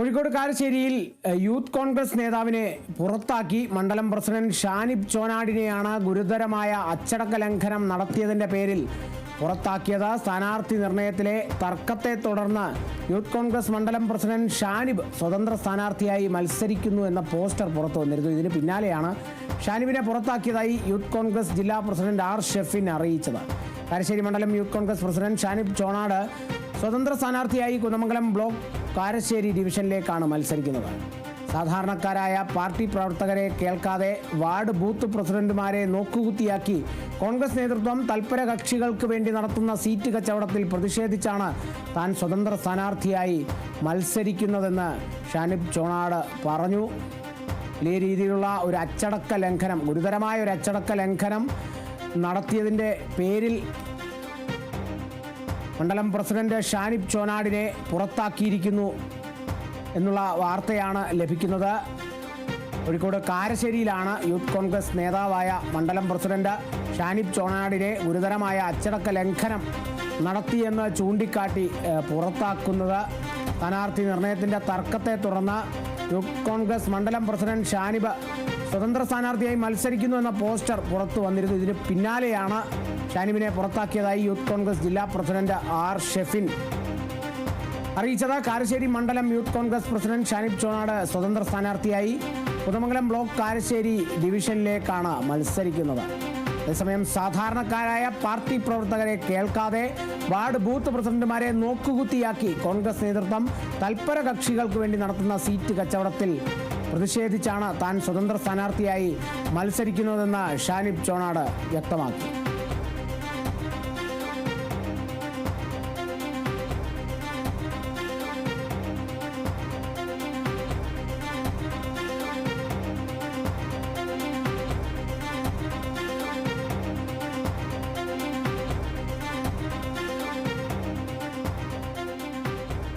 Kozhikode കാരശ്ശേരിയിൽ youth Congress നേതാവിനെ പുറത്താക്കി മണ്ഡലം പ്രസിഡന്റ് ഷാനിബ് ചോനാടിനെയാണ് ഗുരുതരമായ അച്ചടക്ക ലംഘനം നടത്തിയതിന്റെ പേരിൽ പുറത്താക്കിയത്. സ്ഥാനാർത്ഥി നിർണയത്തിലെ തർക്കത്തെ തുടർന്ന് യൂത്ത് കോൺഗ്രസ് മണ്ഡലം പ്രസിഡന്റ് ഷാനിബ് സ്വതന്ത്ര സ്ഥാനാർത്ഥിയായി മത്സരിക്കുന്നു എന്ന പോസ്റ്റർ പുറത്തു വന്നിരുന്നു. ഇതിന് പിന്നാലെയാണ് ഷാനിബിനെ പുറത്താക്കിയതായി യൂത്ത് കോൺഗ്രസ് ജില്ലാ പ്രസിഡന്റ് ആർ ഷെഫിൻ അറിയിച്ചത്. കാരശ്ശേരി മണ്ഡലം യൂത്ത് കോൺഗ്രസ് പ്രസിഡന്റ് ഷാനിബ് ചോണാട് സ്വതന്ത്ര സ്ഥാനാർത്ഥിയായി കുന്നമംഗലം ബ്ലോക്ക് കാരശ്ശേരി ഡിവിഷനിലേക്കാണ് മത്സരിക്കുന്നത്. സാധാരണക്കാരായ പാർട്ടി പ്രവർത്തകരെ കേൾക്കാതെ വാർഡ് ബൂത്ത് പ്രസിഡന്റുമാരെ നോക്കുകുത്തിയാക്കി കോൺഗ്രസ് നേതൃത്വം തൽപര കക്ഷികൾക്ക് വേണ്ടി നടത്തുന്ന സീറ്റ് കച്ചവടത്തിൽ പ്രതിഷേധിച്ചാണ് താൻ സ്വതന്ത്ര സ്ഥാനാർത്ഥിയായി മത്സരിക്കുന്നതെന്ന് ഷാനിബ് ചോണാട് പറഞ്ഞു. വലിയ രീതിയിലുള്ള ഒരു അച്ചടക്ക ലംഘനം ഗുരുതരമായ ഒരു അച്ചടക്ക ലംഘനം നടത്തിയതിന്റെ പേരിൽ മണ്ഡലം പ്രസിഡന്റ് ഷാനിബ് ചോനാടിനെ പുറത്താക്കിയിരിക്കുന്നു എന്നുള്ള വാർത്തയാണ് ലഭിക്കുന്നത്. കോഴിക്കോട് കാരശ്ശേരിയിലാണ് യൂത്ത് കോൺഗ്രസ് നേതാവായ മണ്ഡലം പ്രസിഡന്റ് ഷാനിബ് ചോണാടിനെ ഗുരുതരമായ അച്ചടക്ക ലംഘനം നടത്തിയെന്ന് ചൂണ്ടിക്കാട്ടി പുറത്താക്കുന്നത്. സ്ഥാനാർത്ഥി നിർണയത്തിന്റെ തർക്കത്തെ തുടർന്ന് യൂത്ത് കോൺഗ്രസ് മണ്ഡലം പ്രസിഡന്റ് ഷാനിബ് സ്വതന്ത്ര സ്ഥാനാർത്ഥിയായി മത്സരിക്കുന്നു എന്ന പോസ്റ്റർ പുറത്തു വന്നിരുന്നു. ഇതിന് പിന്നാലെയാണ് ഷാനിബിനെ പുറത്താക്കിയതായി യൂത്ത് കോൺഗ്രസ് ജില്ലാ പ്രസിഡന്റ് ആർ ഷെഫിൻ അറിയിച്ചത്. കാരശ്ശേരി മണ്ഡലം യൂത്ത് കോൺഗ്രസ് പ്രസിഡന്റ് ഷാനിബ് ചോണാട് സ്വതന്ത്ര സ്ഥാനാർത്ഥിയായി പുതുമംഗലം ബ്ലോക്ക് കാരശ്ശേരി ഡിവിഷനിലേക്കാണ് മത്സരിക്കുന്നത്. അതേസമയം സാധാരണക്കാരായ പാർട്ടി പ്രവർത്തകരെ കേൾക്കാതെ വാർഡ് ബൂത്ത് പ്രസിഡന്റുമാരെ നോക്കുകുത്തിയാക്കി കോൺഗ്രസ് നേതൃത്വം തൽപര കക്ഷികൾക്ക് വേണ്ടി നടത്തുന്ന സീറ്റ് കച്ചവടത്തിൽ പ്രതിഷേധിച്ചാണ് താൻ സ്വതന്ത്ര സ്ഥാനാർത്ഥിയായി മത്സരിക്കുന്നതെന്ന് ഷാനിബ് ചോണാട് വ്യക്തമാക്കി.